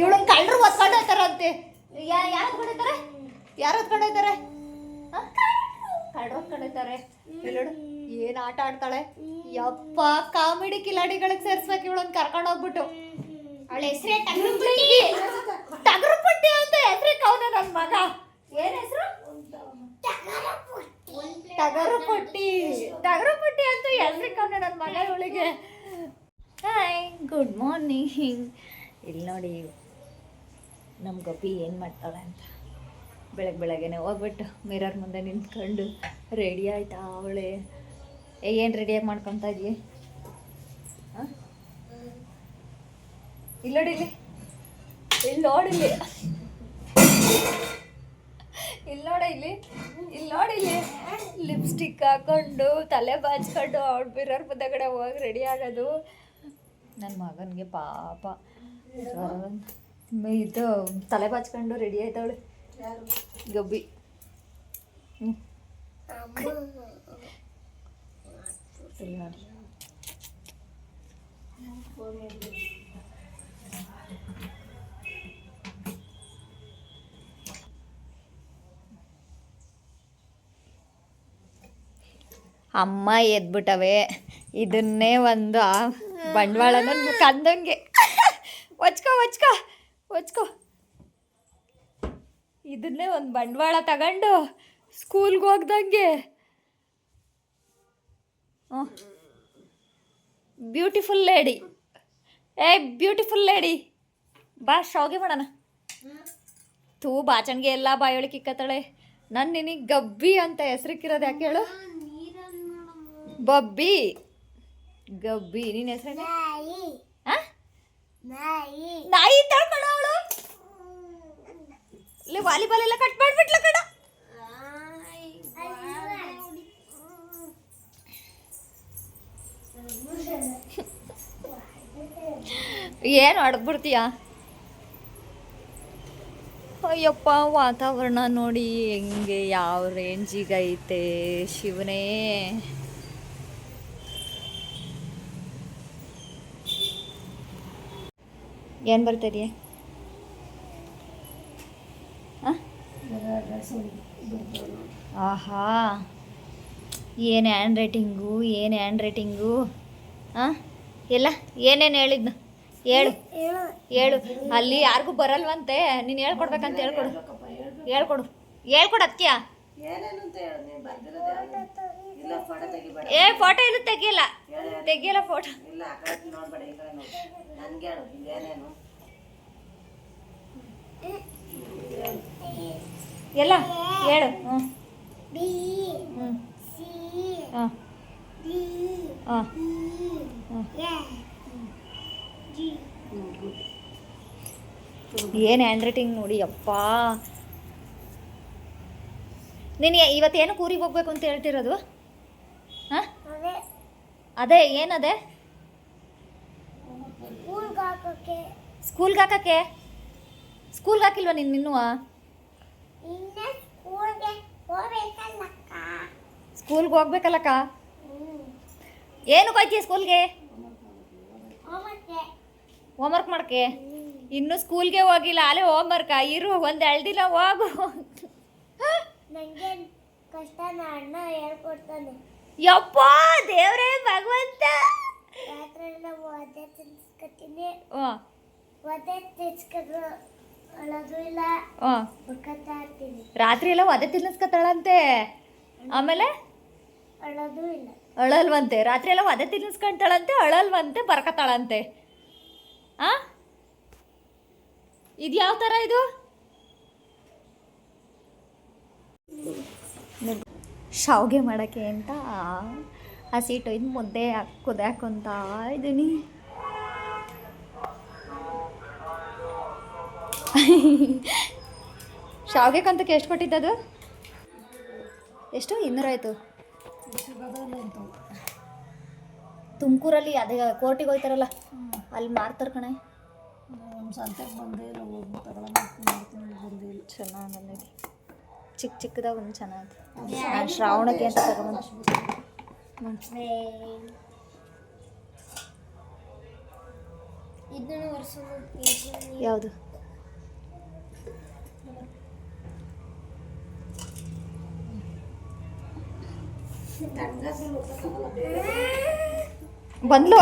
ಇವಳು ಕಳ್ಳರು ಹೊತ್ಕೊಂಡು ಹೋಗ್ತಾರಂತೆ ಯಾರು ಯಾರ ಯಾರು ಹೊತ್ಕೊಂಡೋಗ್ತಾರೆ ಕಳ್ಳರು ಹೊತ್ಕೊಂಡೋಗ್ತಾರೆ ಹೇಳು ಏನು ಆಟ ಆಡ್ತಾಳೆ. ಯಪ್ಪ, ಕಾಮಿಡಿ ಕಿಲಾಡಿಗಳಿಗೆ ಸೇರ್ಸ್ಬೇಕು ಇವಳನ್ನ ಕರ್ಕೊಂಡು ಹೋಗ್ಬಿಟ್ಟು. ಅವಳ ಹೆಸರೇ ತಗರು ಪುಟ್ಟಿ ಅಂತ ಹೆಸರೇ ಅವನ ನನ್ನ ಮಗ. ಏನ್ ಹೆಸರು? ಟಗರುಪಟ್ಟಿ. ಟಗರುಪಟ್ಟಿ ಅಂತ ಹೆಸರಿಗೆ ಕೌನ ನನ್ನ ಮಗ ಇವಳಿಗೆ. ಹಾಯ್ ಗುಡ್ ಮಾರ್ನಿಂಗ್ ಇಲ್ಲಿ ನೋಡಿ ನಮ್ಮ ಗಪ್ಪಿ ಏನು ಮಾಡ್ತಾಳೆ ಅಂತ. ಬೆಳಗ್ಗೆ ಬೆಳಗ್ಗೆನೆ ಹೋಗ್ಬಿಟ್ಟು ಮಿರರ್ ಮುಂದೆ ನಿಂತ್ಕೊಂಡು ರೆಡಿ ಆಯ್ತಾ ಅವಳೆ? ಏನು ರೆಡಿಯಾಗಿ ಮಾಡ್ಕೊತಾ ಇದೀಯ? ಇಲ್ಲೋಡಿ ಇಲ್ಲಿ ನೋಡಿ ಇಲ್ಲಿ. ನೋಡಿಲ್ಲಿ ಇಲ್ಲಿ. ನೋಡ ಇಲ್ಲಿ. ಇಲ್ಲಿ ನೋಡಿ ಇಲ್ಲಿ. ಲಿಪ್ಸ್ಟಿಕ್ ಹಾಕೊಂಡು, ತಲೆ ಬಾಚ್ಕೊಂಡು ಅವ್ಳು ಮಿರರ್ ಮುಂದೆಗಡೆ ಹೋಗಿ ರೆಡಿ ಆಗೋದು. ನನ್ನ ಮಗನಿಗೆ ಪಾಪ. ಇದು ತಲೆ ಬಾಚ್ಕೊಂಡು ರೆಡಿ ಆಯ್ತವಳು. ಗಬ್ಬಿ. ಅಮ್ಮ ಎದ್ಬಿಟ್ಟವೆ. ಇದನ್ನೇ ಒಂದು ಬಂಡವಾಳನ ಕಂದಂಗೆ. ಇದನ್ನೇ ಒಂದು ಬಂಡವಾಳ ತಗೊಂಡು ಸ್ಕೂಲ್ಗೆ ಹೋಗ್ದಂಗೆ. ಬ್ಯೂಟಿಫುಲ್ ಲೇಡಿ ಏ ಬ್ಯೂಟಿಫುಲ್ ಲೇಡಿ ಬಾ ಶಾವ್ಗೆ ಮಾಡೋಣ. ತೂ ಬಾಚಣಿಗೆ ಎಲ್ಲ ಬಾಯೊಳಗೆ ಕಿಕ್ಕತ್ತಾಳೆ. ನನ್ನ ನಿನಗೆ ಗಬ್ಬಿ ಅಂತ ಹೆಸರಿಕ್ಕಿರೋದು ಯಾಕೆ ಹೇಳು? ಬಬ್ಬಿ. ಗಬ್ಬಿ. ನಿನ್ನ ಹೆಸರು ನಾಯಿ. ನಾಯಿ. ವಾಲಿಬಾಲ್ ಎಲ್ಲ ಕಟ್ ಮಾಡ್ಬಿಟ್ಲ ಕಣ. ಏನು ಹೊಡೆದ್ಬಿಡ್ತೀಯ ಅಯ್ಯಪ್ಪ, ವಾತಾವರಣ ನೋಡಿ ಹೆಂಗೆ, ಯಾವ ರೇಂಜಿಗೈತೆ ಶಿವನೇ. ಏನು ಬರ್ತಿದೆಯಾ ಆಹಾ. ಏನು ಹ್ಯಾಂಡ್ ರೈಟಿಂಗು ಏನು ಹ್ಯಾಂಡ್ ರೈಟಿಂಗು ಹಾಂ ಎಲ್ಲ, ಏನೇನು ಹೇಳಿದ್ನು? ಹೇಳು. ಹೇಳು. ಅಲ್ಲಿ ಯಾರಿಗೂ ಬರಲ್ವಂತೆ. ನೀನು ಹೇಳ್ಕೊಡ್ಬೇಕಂತ ಹೇಳ್ಕೊಡು. ಹೇಳ್ಕೊಡು. ಹೇಳ್ಕೊಡು ಅದಕ್ಕಿಯ ಏನೇನು ಅಂತ ಹೇಳು ನೀನು ಬರ್ದಿರೋದು ಇಲ್ಲ ಫೋಟೋ ತೆಗಿಬೇಡ ಏ ಫೋಟೋ ಇಲ್ಲ ತೆಗಿಯಲ್ಲ ತೆಗಿಯಲ್ಲ ಫೋಟೋ ನೋಡ್ಬೇಡ ಈ ಕಡೆ ನೋಡು ನನ್ಗೆ ಹೇಳು ಇದೇನೇನು ಎಲ್ಲ ಹೇಳು. ಹ್ಞೂ ಹ್ಞೂ ಹಾಂ. ಹಾಂ. ಏನು ಹ್ಯಾಂಡ್ ರೈಟಿಂಗ್ ನೋಡಿ ಅಪ್ಪ ನೀನು ಇವತ್ತೇನು ಊರಿಗೆ ಹೋಗ್ಬೇಕು ಅಂತ ಹೇಳ್ತಿರೋದು? ಹಾಂ? ಅದೇ. ಏನದೆ? ಸ್ಕೂಲ್ಗೆ ಹಾಕಕ್ಕೆ. ಸ್ಕೂಲ್ಗೆ ಹಾಕಿಲ್ವಾ ನೀನು ಇನ್ನೂ ಸ್ಕೂಲ್ಗೆ ಹೋಗ್ಬೇಕಲ್ಲಕ್ಕ? ಏನು ಹೋಯ್ತೀಯ ಸ್ಕೂಲ್ಗೆ? ಹೋಮ್ವರ್ಕ್ ಮಾಡಕ್ಕೆ? ಇನ್ನೂ ಸ್ಕೂಲ್ಗೆ ಹೋಗಿಲ್ಲ ಅಲ್ಲೇ ಹೋಮ್ವರ್ಕ ಇರು ಒಂದು ಎಳ್ದಿಲ್ಲ ಹೋಗು. ಯಪ್ಪ ದೇವ್ರೇ ಭಗವಂತ. ತಿನ್ಸ್ಕೊತೀನಿ. ಹ್ಞೂ ಒದೆ ರಾತ್ರಿ ಎಲ್ಲ ಒದೆ ತಿನ್ನಿಸ್ಕೊತಾಳಂತೆ? ಆಮೇಲೆ? ಅಳಲ್ವಂತೆ. ರಾತ್ರಿ ಎಲ್ಲ ಒದೆ ತಿನ್ನಿಸ್ಕೊಂತಾಳಂತೆ ಅಳಲ್ವಂತೆ ಬರ್ಕತಾಳಂತೆ. ಆ? ಇದು ಯಾವ ಥರ ಇದು? ಶಾವ್ಗೆ ಮಾಡೋಕ್ಕೆ ಅಂತ ಹಸಿಟ್ಟು ಇದು ಮುದ್ದೆ ಹಾಕಿ ಕುದಾಕೊಂತ ಇದ್ದೀನಿ ಶಾವ್ಗೆ ಕಂತಕ್ಕೆ ಎಷ್ಟು ಕೊಟ್ಟಿದ್ದದು? ಎಷ್ಟು? ಇನ್ನೂರಾಯ್ತು. ತುಮಕೂರಲ್ಲಿ ಅದೇ ಕೋರ್ಟಿಗೆ ಹೋಯ್ತಾರಲ್ಲ ಅಲ್ಲಿ ಮಾರ್ತಾರೆ ಕಣೆ. ಚೆನ್ನಾಗಿ ಬಂದಿದೆ ಚಿಕ್ಕ ಚಿಕ್ಕದಾಗ ಒಂದು ಚೆನ್ನಾಗಿ ನಾನು ಶ್ರಾವಣಕ್ಕೆ ಅಂತ ತಗೊಂಡು ಯಾವುದು? ಬಂದ್ಲು?